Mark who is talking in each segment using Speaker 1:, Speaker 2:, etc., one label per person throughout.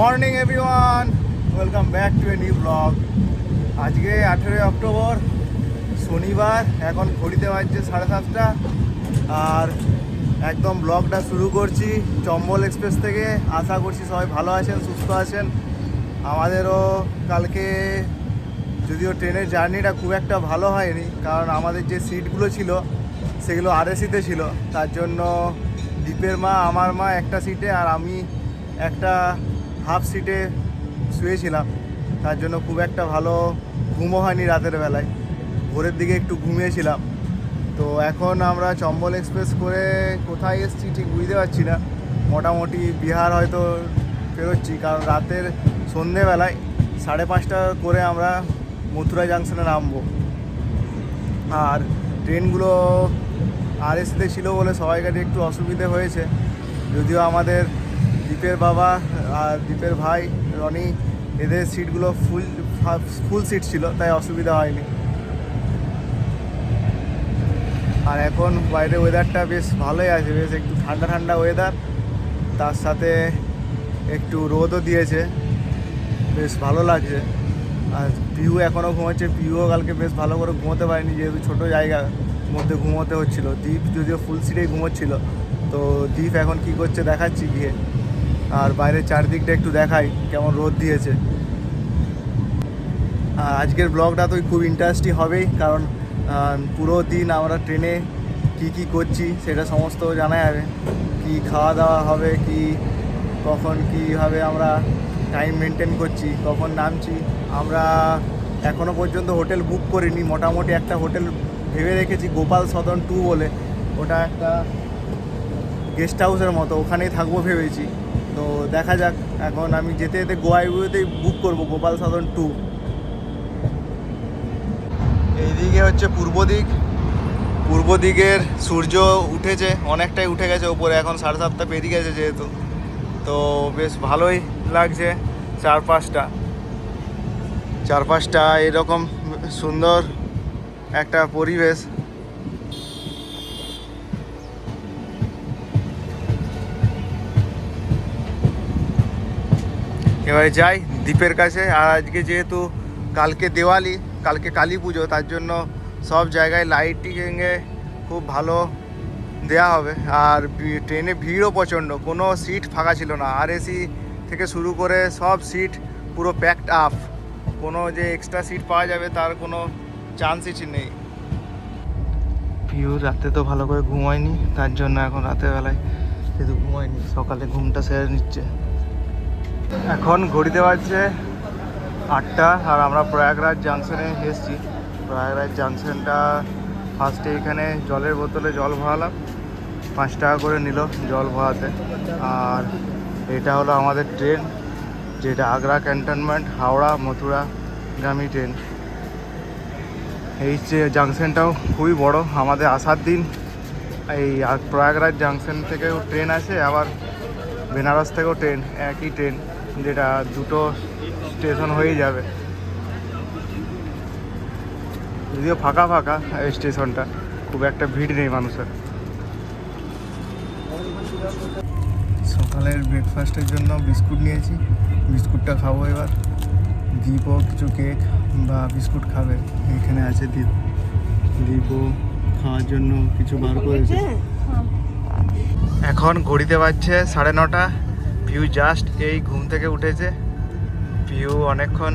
Speaker 1: Morning everyone welcome back to a new blog আজকে আঠেরোই October, শনিবার, এখন ঘড়িতে বাজছে সাড়ে সাতটা। আর একদম ব্লগটা শুরু করছি চম্বল এক্সপ্রেস থেকে। আশা করছি সবাই ভালো আছেন, সুস্থ আছেন। আমাদেরও কালকে যদিও ট্রেনের জার্নিটা খুব একটা ভালো হয়নি, কারণ আমাদের যে সিটগুলো ছিল, সেগুলো আরএসিতে ছিল। তার জন্য দ্বীপের মা, আমার মা একটা সিটে, আর আমি একটা হাফ সিটে শুয়েছিলাম। তার জন্য খুব একটা ভালো ঘুমও হয়নি রাতের বেলায়। ভোরের দিকে একটু ঘুমিয়েছিলাম। তো এখন আমরা চম্বল এক্সপ্রেস করে কোথায় এসেছি ঠিক বুঝতে পারছি না। মোটামুটি বিহার হয়তো বেরোচ্ছি কারণ রাতের সন্ধেবেলায় সাড়ে পাঁচটা করে আমরা মথুরা জাংশনে নামবো। আর ট্রেনগুলো আর এসিতে ছিল বলে সবাইকার একটু অসুবিধে হয়েছে। যদিও আমাদের দীপের বাবা আর দীপের ভাই রনি, এদের সিটগুলো ফুল ফুল সিট ছিল, তাই অসুবিধা হয়নি। আর এখন বাইরে ওয়েদারটা বেশ ভালোই আছে, বেশ একটু ঠান্ডা ঠান্ডা ওয়েদার তার সাথে একটু রোদও দিয়েছে, বেশ ভালো লাগছে। আর পিউ এখনও ঘুমাচ্ছে, পিউও কালকে বেশ ভালো করে ঘুমোতে পারেনি, যেহেতু ছোটো জায়গার মধ্যে ঘুমোতে হচ্ছিল। দ্বীপ যদিও ফুল সিটেই ঘুমোচ্ছিল, তো দ্বীপ এখন কি করছে দেখাচ্ছি গিয়ে। আর বাইরের চারদিকটা একটু দেখাই কেমন রোদ দিয়েছে। আর আজকের ব্লগটা তো খুব ইন্টারেস্টিং হবেই, কারণ পুরো দিন আমরা ট্রেনে কি কি করছি সেটা সমস্ত জানা যাবে কি খাওয়া দাওয়া হবে, কি, কখন কীভাবে আমরা টাইম মেনটেন করছি, কখন নামছি। আমরা এখনও পর্যন্ত হোটেল বুক করিনি, মোটামুটি একটা হোটেল ভেবে রেখেছি গোপাল সদন টু বলে। ওটা একটা গেস্ট হাউসের মতো, ওখানেই থাকব ভেবেছি। তো দেখা যাক, এখন আমি যেতে যেতে গোয়াইগুলোতেই বুক করব, গোপাল সাধন টু এইদিকে হচ্ছে পূর্ব দিক। পূর্ব দিকের সূর্য উঠেছে, অনেকটাই উঠে গেছে ওপরে, এখন সাড়ে সাতটা পেরিয়ে গেছে যেহেতু। তো বেশ ভালোই লাগছে চারপাশটা। চারপাশটা এরকম সুন্দর একটা পরিবেশ। এবারে যাই দ্বীপের কাছে। আর আজকে যেহেতু কালকে দেওয়ালি, কালকে কালী পুজো, তার জন্য সব জায়গায় লাইটিংয়ে খুব ভালো দেয়া হবে। আর ট্রেনে ভিড়ও প্রচণ্ড, কোনো সিট ফাঁকা ছিল না। আর এসি থেকে শুরু করে সব সিট পুরো প্যাকড আপ কোনো যে এক্সট্রা সিট পাওয়া যাবে তার কোনো চান্সই নেই। পিউ রাতে তো ভালো করে ঘুমায়নি, তার জন্য এখন রাতের বেলায় যেহেতু ঘুমায়নি, সকালে ঘুমটা সেরে নিচ্ছে। এখন ঘড়িতে বাজছে আটটা আর আমরা প্রয়াগরাজ জাংশনে এসেছি। প্রয়াগরাজ জাংশনটা ফার্স্টে এখানে জলের বোতলে জল ভরালাম, পাঁচ টাকা করে নিল জল ভরাতে। আর এটা হলো আমাদের ট্রেন, যেটা আগ্রা ক্যান্টনমেন্ট, হাওড়া মথুরা মথুরাগামী ট্রেন। এই যে জাংশনটাও খুবই বড়, আমাদের আসার দিন এই প্রয়াগরাজ জাংশন থেকেও ট্রেন আছে আবার বেনারস থেকেও ট্রেন, একই ট্রেন। যেটা দুটো স্টেশন হয়ে যাবে। যদিও ফাঁকা ফাঁকা এই স্টেশনটা খুব একটা ভিড় নেই মানুষের। সকালের ব্রেকফাস্টের জন্য বিস্কুট নিয়েছি। বিস্কুটটা খাব এবার। দীপও কিছু কেক বা বিস্কুট খাবে। এখানে আছে দীপ। দীপও খাওয়ার জন্য কিছু বার করেছে। এখন ঘড়িতে বাজছে সাড়ে নটা। ভিউ জাস্ট এই ঘুম থেকে উঠেছে। ভিউ অনেকক্ষণ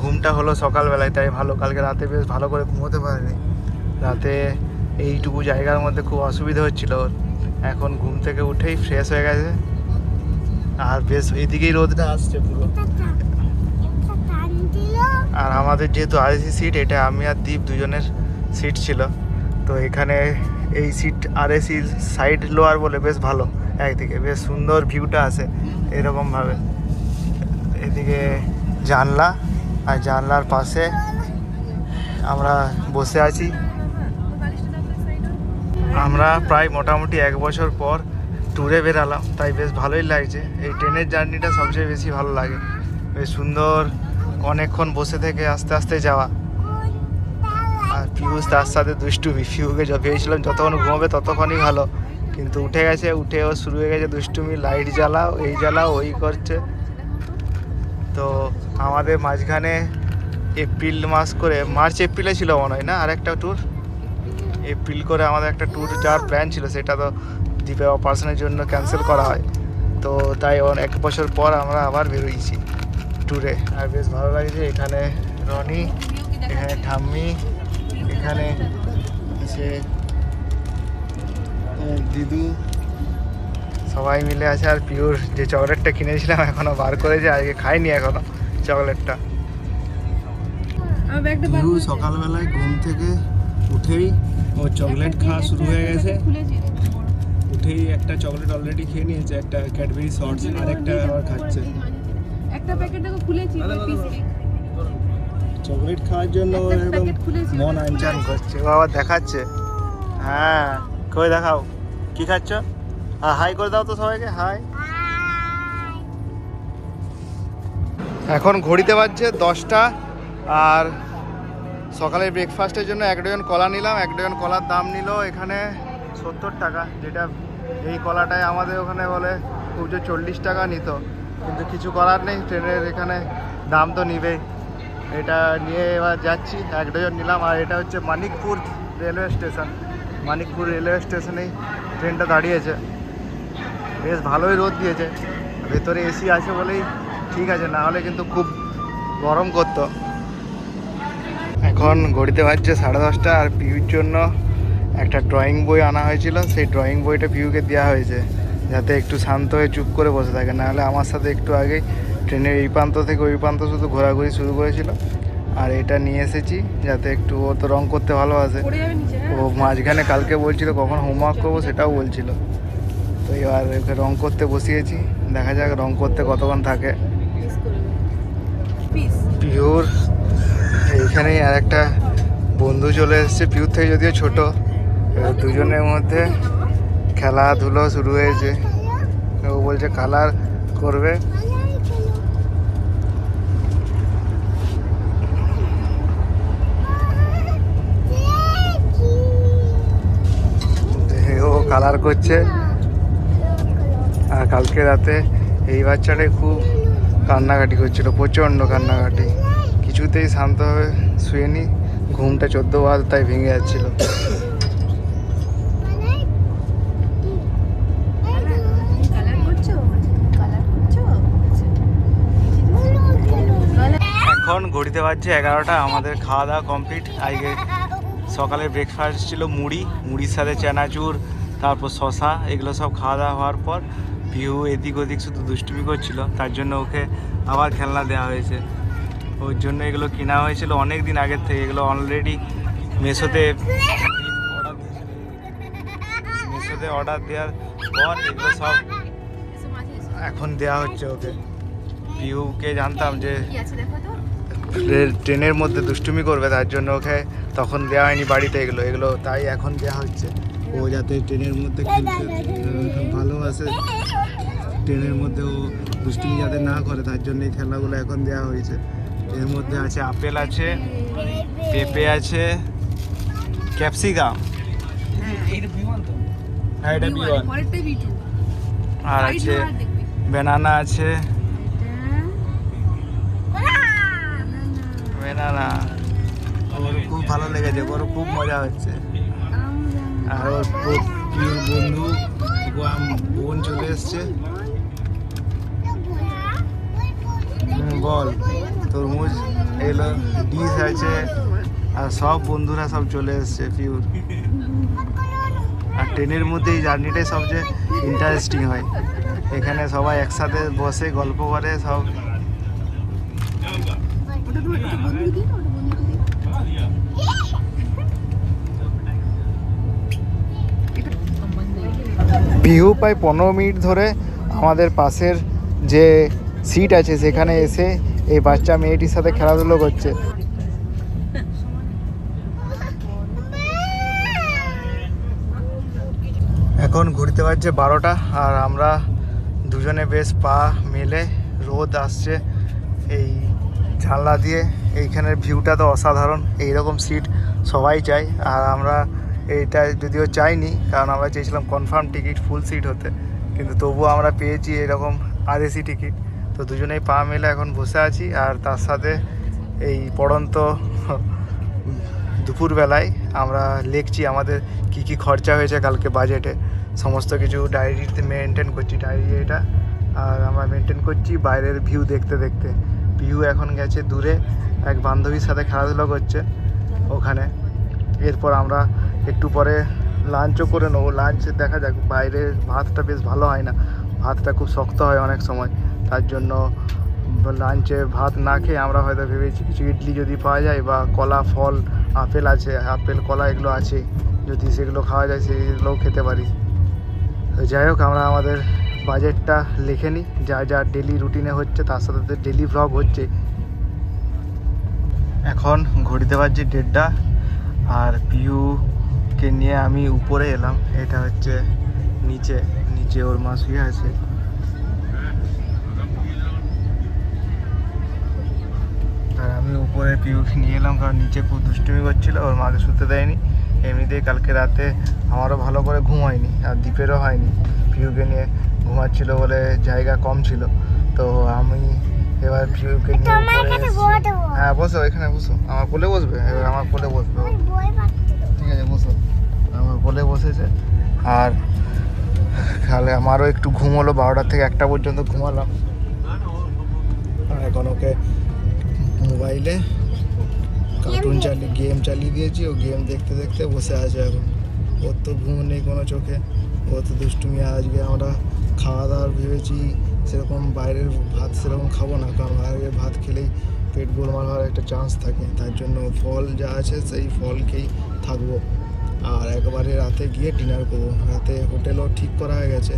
Speaker 1: ঘুমটা হলো সকালবেলায়, তাই ভালো, কালকে রাতে বেশ ভালো করে ঘুমোতে পারেনি। রাতে এইটুকু জায়গার মধ্যে খুব অসুবিধা হচ্ছিল। এখন ঘুম থেকে উঠেই ফ্রেশ হয়ে গেছে। আর বেশ এইদিকেই রোদটা আসছে পুরো। আর আমাদের যেহেতু আরএসি সিট এটা আমি আর দীপ দুজনের সিট ছিল। তো এখানে এই সিট আরএসি সাইড লোয়ার বলে বেশ ভালো। একদিকে বেশ সুন্দর ভিউটা আসে এরকমভাবে। এদিকে জানলা, আর জানলার পাশে আমরা বসে আছি। আমরা প্রায় মোটামুটি এক বছর পর ট্যুরে বেরালাম, তাই বেশ ভালোই লাগছে। এই ট্রেনের জার্নিটা সবচেয়ে বেশি ভালো লাগে। বেশ সুন্দর অনেকক্ষণ বসে থেকে আস্তে আস্তে যাওয়া। আর পিউষ তার সাথে দুষ্টুমি পিউকে ভেবেছিলাম যতক্ষণ ঘুমাবে ততক্ষণই ভালো। কিন্তু উঠে গেছে, উঠে ও শুরু হয়ে গেছে দুষ্টুমি, লাইট জ্বালাও, এই জ্বালাও, ওই করছে। তো আমাদের মাঝখানে এপ্রিল মাস করে, মার্চ, এপ্রিলে ছিল মনে হয় না আরেকটা ট্যুর এপ্রিল করে আমাদের একটা ট্যুর যাওয়ার প্ল্যান ছিল, সেটা তো দ্বীপে অপারেশনের জন্য ক্যান্সেল করা হয়। তো তাই এক বছর পর আমরা আবার বেরোইছি ট্যুরে আর বেশ ভালো লাগছে, এখানে রনি, এখানে ঠাম্মি এখানে আহ, দিদু সবাই মিলে আছে আর পিওর যে চকলেটটা কিনেছিলাম এখনও বার করেছে আজকে খাইনি এখনও চকলেটটা। পিউ সকালবেলায় ঘুম থেকে উঠেই ও চকলেট খাওয়া শুরু হয়ে গেছে। উঠেই একটা চকলেট অলরেডি খেয়ে নিয়েছে একটা ক্যাডবেরি শর্টস আর একটা আবার খাচ্ছে।
Speaker 2: একটা প্যাকেট দেখো খুলেছি
Speaker 1: চকলেট খাওয়ার জন্য একদম মন আনচান করছে। আবার দেখাচ্ছে। হ্যাঁ কই দেখাও। কি খাচ্ছ? হাই করে দাও তো সবাইকে হাই এখন ঘড়িতে বাজছে দশটা আর সকালে ব্রেকফাস্টের জন্য এক ডজন কলা নিলাম। এক ডজন কলার দাম নিল এখানে সত্তর টাকা যেটা এই কলাটায় আমাদের ওখানে বলে খুব যে চল্লিশ টাকা নিত। কিন্তু কিছু করার নেই ট্রেনের এখানে দাম তো নিবেই। এটা নিয়ে এবার যাচ্ছি, এক ডজন নিলাম, আর এটা হচ্ছে Manikpur railway station. Manikpur railway স্টেশনেই ট্রেনটা দাঁড়িয়েছে। বেশ ভালোই রোদ দিয়েছে। ভেতরে এসি আছে বলেই ঠিক আছে, না হলে কিন্তু খুব গরম করতো। এখন ঘড়িতে বাজছে সাড়ে দশটা, আর পিউর জন্য একটা ড্রয়িং বই আনা হয়েছিল। সেই ড্রয়িং বইটা পিউকে দেওয়া হয়েছে, যাতে একটু শান্ত হয়ে চুপ করে বসে থাকে। নাহলে আমার সাথে একটু আগে ট্রেনের এই প্রান্ত থেকে ওই প্রান্ত শুধু ঘোরাঘুরি শুরু করেছিল। আর এটা নিয়ে এসেছি যাতে একটু ও তো রং করতে ভালোবাসে
Speaker 2: পড়ে
Speaker 1: ও মাঝখানে কালকে বলছিল কখন হোমওয়ার্ক করব সেটাও বলছিল। তো এবার ওকে রং করতে বসিয়েছি। দেখা যাক রং করতে কতক্ষণ থাকে। পিওর এইখানেই আর একটা বন্ধু চলে এসেছে। পিওর থেকে যদিও ছোট এবার দুজনের মধ্যে খেলাধুলো শুরু হয়েছে। ও বলছে কালার করবে যে ও কালার করছে। আর কালকে রাতে এই বাচ্চাটাই খুব কান্নাকাটি করছিল, প্রচণ্ড কান্নাকাটি। কিছুতেই শান্তভাবে শুয়েনি, ঘুমটা চোদ্দ বার তাই ভেঙে যাচ্ছিল। এখন ঘড়িতে বাজছে এগারোটা, আমাদের খাওয়া দাওয়া কমপ্লিট। আজকে সকালে ব্রেকফাস্ট ছিল মুড়ি, মুড়ির সাথে চানাচুর তারপর শশা এগুলো সব খাওয়া দাওয়া হওয়ার পর পিহু এদিক ওদিক শুধু দুষ্টুমি করছিল। তার জন্য ওকে আবার খেলনা দেওয়া হয়েছে। ওর জন্য এগুলো কেনা হয়েছিল অনেক দিন আগের থেকে। এগুলো অলরেডি মেশোতে মেশোতে অর্ডার দেওয়ার পর এগুলো সব এখন দেওয়া হচ্ছে ওকে। পিহুকে জানতাম যে ট্রেনের মধ্যে দুষ্টুমি করবে তার জন্য ওকে তখন দেওয়া হয়নি বাড়িতে এগুলো। এগুলো তাই এখন দেওয়া হচ্ছে। ও যাতে ট্রেনের মধ্যে খেলতে ভালোবাসে ট্রেনের মধ্যে ও দুষ্টুমি যাতে না করে তার জন্য এই খেলাগুলো এখন দেওয়া হয়েছে। এর মধ্যে আছে আপেল আছে পেঁপে আছে ক্যাপসিকাম। হ্যাঁ এটা বি ওয়ান
Speaker 2: পরেরটাই বি টু
Speaker 1: আর আছে
Speaker 2: দেখবে।
Speaker 1: বেনানা আছে। বেনানা ওর খুব ভালো লেগেছে ওর খুব মজা হচ্ছে। আর প্রিয় বন্ধু বোন চলে এসছে। বল, তরমুজ এগুলো ডিশ আছে, আর সব বন্ধুরা সব চলে এসছে পিওর আর ট্রেনের মধ্যে এই জার্নিটাই সবচেয়ে ইন্টারেস্টিং হয়। এখানে সবাই একসাথে বসে গল্প করে সব। বিহু প্রায় পনেরো মিনিট ধরে আমাদের পাশের যে সিট আছে সেখানে এসে এই বাচ্চা মেয়েটির সাথে খেলাধুলো করছে। এখন ঘুরতে পারছে বারোটা আর আমরা দুজনে বেশ পা মেলে রোদ আসছে এই জানলা দিয়ে। এইখানের ভিউটা তো অসাধারণ, এইরকম সিট সবাই চায়। আর আমরা এইটা যদিও চাইনি, কারণ আমরা চেয়েছিলাম কনফার্ম টিকিট ফুল সিট হতে। কিন্তু তবুও আমরা পেয়েছি এরকম আরএসি টিকিট তো দুজনেই পা মেলে এখন বসে আছি, আর তার সাথে এই পড়ন্ত দুপুরবেলায় আমরা লিখছি আমাদের কি কি খরচা হয়েছে কালকে বাজেটে সমস্ত কিছু ডায়েরিতে মেনটেন করছি ডায়েরি এটা। আর আমরা মেনটেন করছি বাইরের ভিউ দেখতে দেখতে। ভিউ এখন গেছে দূরে, এক বান্ধবীর সাথে খেলাধুলা করছে ওখানে। এরপর আমরা একটু পরে লাঞ্চও করে নেব। লাঞ্চ দেখা যাক, বাইরে ভাতটা বেশ ভালো হয় না। ভাতটা খুব শক্ত হয় অনেক সময়। তার জন্য লাঞ্চে ভাত না খেয়ে আমরা হয়তো ভেবেছি কিছু ইডলি যদি পাওয়া যায় বা কলা, ফল, আপেল আছে। আপেল, কলা এগুলো আছে। যদি সেগুলো খাওয়া যায়, সেগুলোও খেতে পারি। যাই হোক, আমরা আমাদের বাজেটটা লিখে নিই। যা যা ডেলি রুটিনে হচ্ছে, তার সাথে ডেলি ভ্লগ হচ্ছে। এখন ঘড়িতে বাজছে দেড়টা। আর পিউকে নিয়ে আমি উপরে এলাম। এটা হচ্ছে নিচে নিচে ওর মা শুয়ে আছে। আর আমি উপরে পিউকে নিয়ে এলাম কারণ নিচে খুব দুষ্টুমি করছিল, ওর মাকে শুতে দেয়নি। এমনিতেই কালকে রাতে আমারও ভালো করে ঘুম হয়নি আর দ্বীপেরও হয়নি। পিউকে নিয়ে ঘুমাচ্ছিল বলে জায়গা কম ছিল। তো আমি এবার পিউকে নিয়ে। হ্যাঁ বসো এখানে বসো। আমার কোলে বসবে? এবার আমার কোলে বসবে। ঠিক আছে বসো। আমার কোলে বসেছে। আর তাহলে আমারও একটু ঘুম হলো বারোটা থেকে একটা পর্যন্ত ঘুমালাম। আর এখন ওকে মোবাইলে কার্টুন চালিয়ে গেম চালিয়ে দিয়েছি। ও গেম দেখতে দেখতে বসে আছে এখন। ওর তো ঘুম নেই কোনো চোখে। ও তো দুষ্টুমি আজকে আমরা খাওয়া দাওয়ার ভেবেছি। সেরকম বাইরের ভাত সেরকম খাব না, কারণ বাইরের ভাত খেলেই পেট গোলমাল হওয়ার একটা চান্স থাকে। তার জন্য ফল যা আছে সেই ফল খেয়েই থাকব। আর একবারে রাতে গিয়ে ডিনার করব। রাতে হোটেলও ঠিক করা হয়ে গেছে।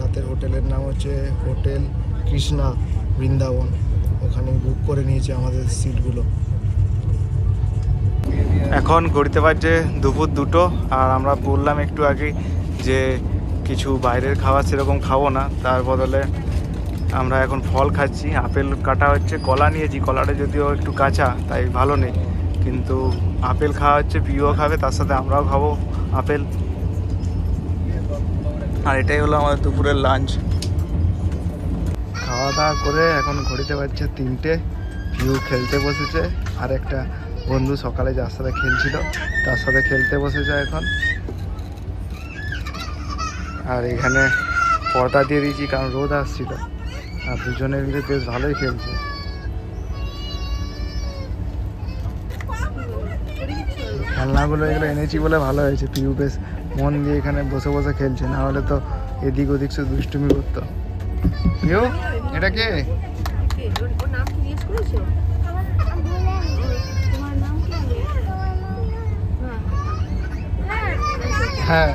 Speaker 1: রাতের হোটেলের নাম হচ্ছে হোটেল কৃষ্ণা বৃন্দাবন। ওখানে বুক করে নিয়েছে আমাদের সিটগুলো এখন ঘুরতে পারছে দুপুর দুটো, আর আমরা বললাম একটু আগে যে কিছু বাইরের খাবার সেরকম খাব না। তার বদলে আমরা এখন ফল খাচ্ছি। আপেল কাটা হচ্ছে, কলা নিয়েছি। কলাটা যদিও একটু কাঁচা, তাই ভালো নেই। কিন্তু আপেল খাওয়া হচ্ছে পিও খাবে, তার সাথে আমরাও খাব আপেল। আর এটাই হলো আমাদের দুপুরের লাঞ্চ খাওয়া দাওয়া করে এখন ঘড়িতে পারছে তিনটে। পিউ খেলতে বসেছে। আর একটা বন্ধু সকালে যার সাথে খেলছিল, তার সাথে খেলতে বসেছে এখন। আর এখানে পর্দা দিয়ে দিয়েছি, কারণ রোদ আসছিল আর দুজনে মিলে বেশ ভালোই খেলছে খেলনাগুলো এগুলো এনেছি বলে ভালো হয়েছে পিউ বেশ মন দিয়ে এখানে বসে বসে খেলছে, না হলে তো এদিক ওদিক শুধু দুষ্টুমি করতো পিউ, এটা কে?
Speaker 2: হ্যাঁ।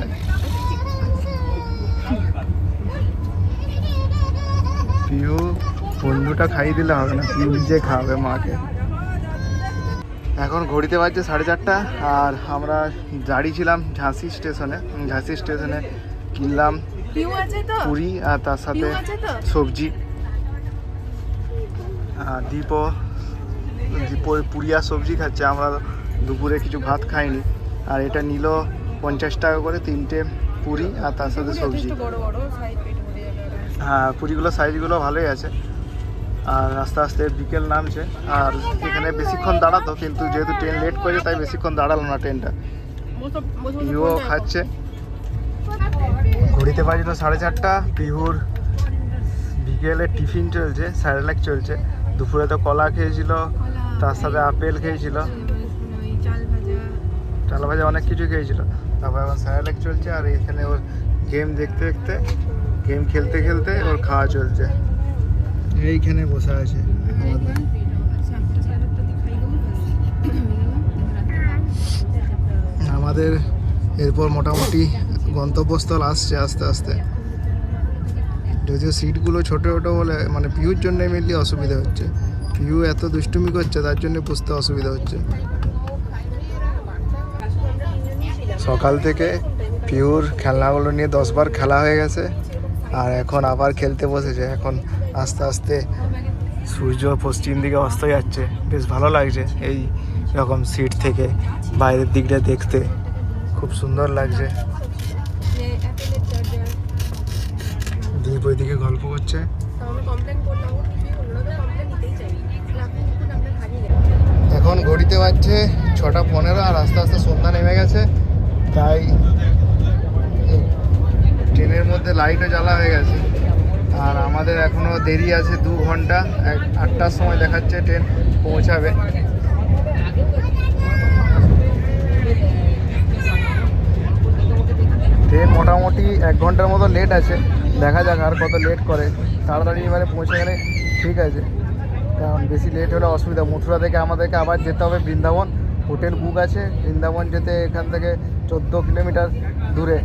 Speaker 1: বন্ধুটা খাইয়ে দিলে হবে না নিজে খাওয়াবে মাকে এখন ঘড়িতে বাজছে সাড়ে চারটা আর আমরা দাঁড়িয়েছিলাম ঝাঁসি স্টেশনে ঝাঁসি স্টেশনে কিনলাম? পুরি আর তার সাথে? সবজি আর দীপও দীপও পুরি আর সবজি খাচ্ছে আমরা দুপুরে কিছু ভাত খাইনি আর এটা নিল পঞ্চাশ টাকা করে তিনটে পুরি আর তার সাথে সবজি। হ্যাঁ পুরিগুলো সাইজগুলো ভালোই আছে আর আস্তে আস্তে বিকেল নামছে। আর এখানে বেশিক্ষণ দাঁড়াতো, কিন্তু যেহেতু ট্রেন লেট করেছে, তাই বেশিক্ষণ দাঁড়াল না ট্রেনটা পিহুও খাচ্ছে। ঘড়িতে বাজলো সাড়ে চারটা। পিহুর বিকেলে টিফিন চলছে স্যারেলাক চলছে। দুপুরে তো কলা খেয়েছিল, তার সাথে আপেল খেয়েছিল।
Speaker 2: চাল ভাজা
Speaker 1: অনেক কিছু খেয়েছিল। তারপর এখন স্যারেলাক চলছে, আর এখানে ওর গেম দেখতে দেখতে গেম খেলতে খেলতে ওর খাওয়া চলছে। এইখানে বসে আছে। আমাদের এরপর মোটামুটি গন্তব্যস্থল আসছে আস্তে আস্তে। যদিও সিটগুলো ছোটো ছোটো বলে মানে পিউর জন্য মেনলি অসুবিধা হচ্ছে। পিউ এত দুষ্টুমি করছে, তার জন্য বুঝতে অসুবিধা হচ্ছে। সকাল থেকে পিউর খেলনাগুলো নিয়ে দশবার খেলা হয়ে গেছে। আর এখন আবার খেলতে বসেছে। এখন আস্তে আস্তে সূর্য পশ্চিম দিকে অস্ত যাচ্ছে। বেশ ভালো লাগছে এই রকম সিট থেকে বাইরের দিকটা দেখতে। খুব সুন্দর লাগছে। দীপ ওইদিকে গল্প করছে। এখন ঘড়িতে বাজছে ছটা পনেরো আর আস্তে আস্তে সন্ধ্যা নেমে গেছে। তাই ট্রেনের মধ্যে লাইটও জ্বালা হয়ে গেছে। আর আমাদের এখনও দেরি আছে দু ঘণ্টা আটটার সময় দেখাচ্ছে ট্রেন পৌঁছাবে। ট্রেন মোটামুটি এক ঘণ্টার মতো লেট আছে। দেখা যাক আর কত লেট করে। তাড়াতাড়ি এবারে পৌঁছে গেলে ঠিক আছে। কারণ বেশি লেট হলে অসুবিধা। মথুরা থেকে আমাদেরকে আবার যেতে হবে বৃন্দাবন। হোটেল বুক আছে। বৃন্দাবন যেতে এখান থেকে চোদ্দ কিলোমিটার দূরে।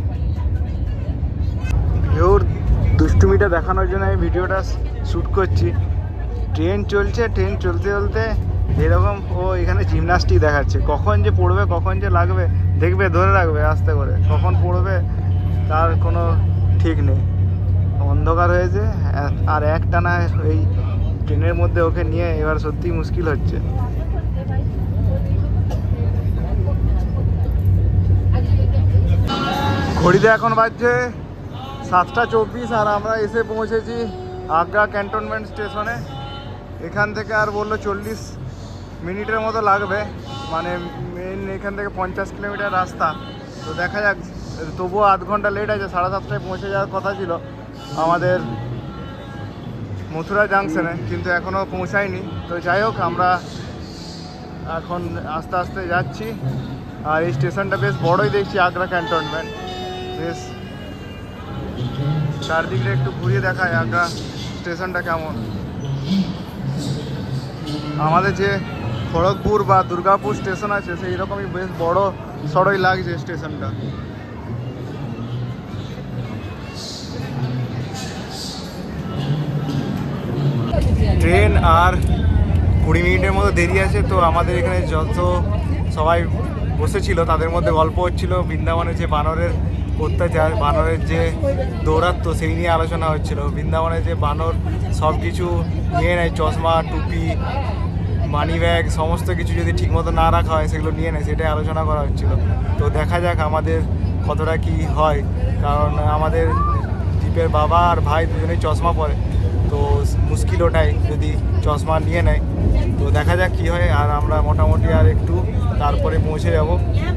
Speaker 1: দুষ্টুমিটা দেখানোর জন্য আমি ভিডিওটা শ্যুট করছি। ট্রেন চলছে, ট্রেন চলতে চলতে এরকম ও এখানে জিমনাস্টিক দেখাচ্ছে। কখন যে পড়বে, কখন যে লাগবে, দেখবে, ধরে রাখবে আস্তে করে। কখন পড়বে, তার কোনো ঠিক নেই। অন্ধকার হয়েছে, আর- আর একটানা এই ট্রেনের মধ্যে ওকে নিয়ে এবার সত্যি মুশকিল হচ্ছে। ঘড়িতে এখন বাজছে সাতটা চব্বিশ আর আমরা এসে পৌঁছেছি আগ্রা ক্যান্টনমেন্ট স্টেশনে। এখান থেকে আর বলল চল্লিশ মিনিটের মতো লাগবে। মানে মেন এখান থেকে পঞ্চাশ কিলোমিটার রাস্তা। তো দেখা যাক, তবুও আধ ঘণ্টা লেট আছে, সাড়ে সাতটায় পৌঁছে যাওয়ার কথা ছিল আমাদের মথুরা জাংশনে কিন্তু এখনও পৌঁছায়নি। তো যাই হোক, আমরা এখন আস্তে আস্তে যাচ্ছি। আর এই স্টেশনটা বেশ বড়ই দেখছি, আগ্রা ক্যান্টনমেন্ট। বেশ চারদিকটা একটু ঘুরিয়ে দেখায় আগ্রা স্টেশনটা কেমন। আমাদের যে খড়গপুর বা দুর্গাপুর স্টেশন আছে, সেই রকমই বেশ বড় সড়ই লাগছে স্টেশনটা। ট্রেন আর কুড়ি মিনিটের মতো দেরি আছে, তো আমাদের এখানে যত সবাই বসেছিল, তাদের মধ্যে গল্প হচ্ছিল। বৃন্দাবনের যে বানরের অত্যাচার, বানরের যে দৌরাত্ম সেই নিয়ে আলোচনা হচ্ছিল। বৃন্দাবনে যে বানর সব কিছু নিয়ে নেয়, চশমা, টুপি মানি ব্যাগ সমস্ত কিছু যদি ঠিকমতো না রাখা হয়, সেগুলো নিয়ে নেয়, সেটাই আলোচনা করা হচ্ছিল। তো দেখা যাক আমাদের কতটা কি হয়। কারণ আমাদের দীপের বাবা আর ভাই দুজনেই চশমা পরে। তো মুশকিল ওটাই যদি চশমা নিয়ে নেয়। তো দেখা যাক কী হয়। আর আমরা মোটামুটি আর একটু তারপরে পৌঁছে যাব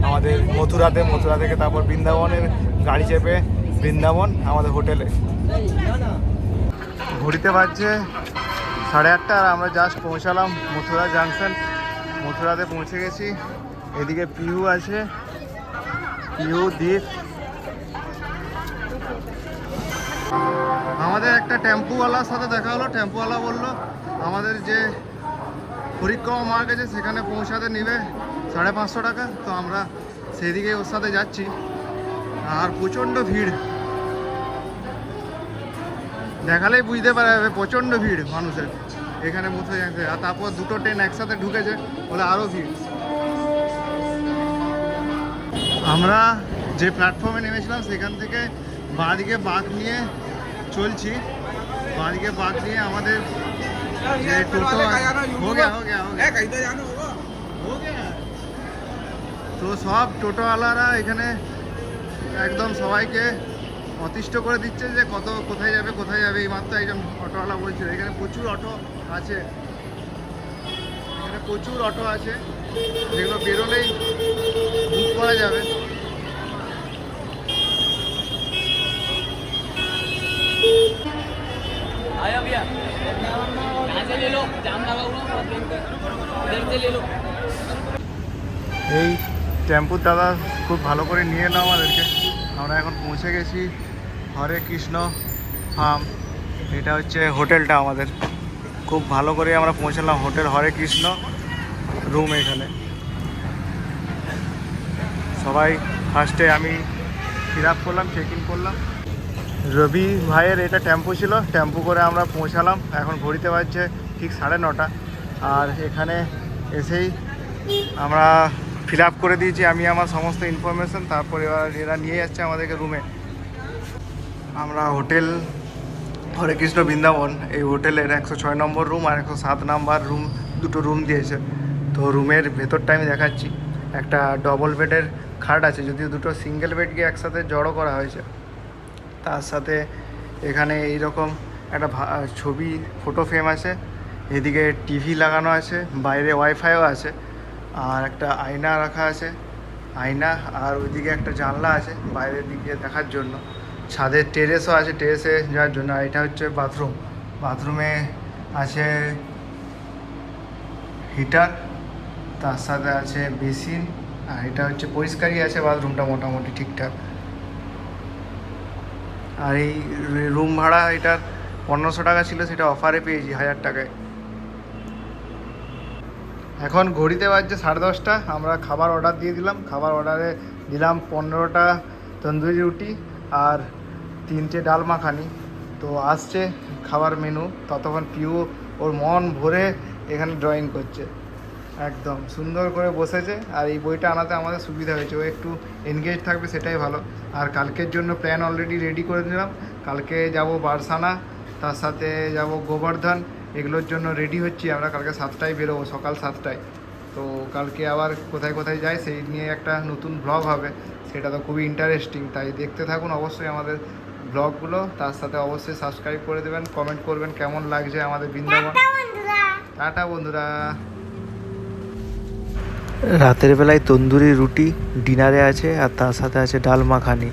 Speaker 1: আমাদের মথুরাতে, মথুরা থেকে তারপর বৃন্দাবনের গাড়ি চেপে বৃন্দাবন আমাদের হোটেলে। ঘুরিতে বাজছে সাড়ে আটটা আর আমরা জাস্ট পৌঁছালাম মথুরা জাংশন মথুরাতে পৌঁছে গেছি। এদিকে পিহু আছে। পিহু দ্বীপ আমাদের একটা টেম্পুওয়ালার সাথে দেখা হলো। টেম্পুওয়ালা বলল, আমাদের যে পরিক্রমা মার্গ আছে, সেখানে পৌঁছাতে নেবে। সাড়ে পাঁচশো টাকা তো আমরা সেদিকে ওর সাথে যাচ্ছি। আর প্রচণ্ড ভিড়। দেখালেই বুঝতে পারা যাবে প্রচণ্ড ভিড় মানুষের। এখানে মুথে যাচ্ছে আর তারপর দুটো ট্রেন একসাথে ঢুকেছে বলে আরও ভিড়। আমরা যে প্ল্যাটফর্মে নেমেছিলাম সেখান থেকে বাঁদিকে বাঁক নিয়ে চলছি। বাঁদিকে বাঁক নিয়ে আমাদের টোটো হো গয়া হো গয়া হো গয়া হো গয়া। তো সব টোটোওয়ালারা এখানে একদম সবাইকে অতিষ্ঠ করে দিচ্ছে যে কত কোথায় যাবে কোথায় যাবে এই মাত্র একজন অটোওয়ালা বলছিল এখানে প্রচুর অটো আছে এখানে প্রচুর অটো আছে যেগুলো বেরোলেই বুক করা যাবে
Speaker 3: आया भैया यहाँ से ले लो जाम लगा हुआ है बहुत भयंकर। इधर से ले लो
Speaker 1: এই টেম্পুর দাদা খুব ভালো করে নিয়ে এলো আমাদেরকে। আমরা এখন পৌঁছে গেছি হরে কৃষ্ণ ফার্ম। এটা হচ্ছে হোটেলটা আমাদের। খুব ভালো করে আমরা পৌঁছালাম হোটেল হরে কৃষ্ণ রুম এখানে। সবাই ফার্স্টে আমি ফিল আপ করলাম চেক ইন করলাম। রবি ভাইয়ের এটা টেম্পু ছিল, টেম্পু করে আমরা পৌঁছালাম। এখন ঘড়িতে বাজছে ঠিক সাড়ে নটা। আর এখানে এসেই আমরা ফিল আপ করে দিয়েছি, আমি আমার সমস্ত ইনফরমেশন তারপরে এরা নিয়ে যাচ্ছে আমাদেরকে রুমে আমরা হোটেল হরে কৃষ্ণ বৃন্দাবন, এই হোটেলের একশো ছয় নম্বর রুম আর একশো সাত নম্বর রুম দুটো রুম দিয়েছে। তো রুমের ভেতরটা আমি দেখাচ্ছি। একটা ডবল বেডের খাট আছে, যদিও দুটো সিঙ্গেল বেডকে একসাথে জড়ো করা হয়েছে। তার সাথে এখানে এইরকম একটা ছবি ফটো ফ্রেম আছে। এদিকে টিভি লাগানো আছে, বাইরে ওয়াইফাইও আছে। আর একটা আয়না রাখা আছে। আয়না আর ওইদিকে একটা জানলা আছে বাইরের দিকে দেখার জন্য। ছাদের টেরেসও আছে টেরেসে যাওয়ার জন্য। আর এটা হচ্ছে বাথরুম বাথরুমে আছে হিটার তার সাথে আছে বেসিন আর এটা হচ্ছে পরিষ্কারই আছে বাথরুমটা মোটামুটি ঠিকঠাক। আর এই রুম ভাড়া এটার পনেরোশো টাকা ছিল, সেটা অফারে পেয়েছি হাজার টাকায়। এখন ঘড়িতে বাজছে সাড়ে দশটা, আমরা খাবার অর্ডার দিয়ে দিলাম। খাবার অর্ডারে দিলাম পনেরোটা তন্দুরি রুটি আর তিনটে ডাল মাখানি। তো আসছে খাবার মেনু ততক্ষণ পিউ ওর মন ভরে এখানে ড্রয়িং করছে। একদম সুন্দর করে বসেছে আর এই বইটা আনাতে আমাদের সুবিধা হয়েছে। ও একটু এনগেজ থাকবে, সেটাই ভালো। আর কালকের জন্য প্ল্যান অলরেডি রেডি করে দিলাম কালকে যাব বারসানা, তার সাথে যাব গোবর্ধন এগুলোর জন্য রেডি হচ্ছি। আমরা কালকে সাতটায় বেরোবো সকাল সাতটায়। তো কালকে আবার কোথায় কোথায় যাই সেই নিয়ে একটা নতুন ব্লগ হবে। সেটা তো খুবই ইন্টারেস্টিং তাই দেখতে থাকুন অবশ্যই আমাদের ব্লগগুলো তার সাথে অবশ্যই সাবস্ক্রাইব করে দেবেন কমেন্ট করবেন কেমন লাগছে আমাদের বৃন্দাবন। টাটা বন্ধুরা। রাতের বেলায় তন্দুরি রুটি ডিনারে আছে আর তার সাথে আছে ডাল মাখানি।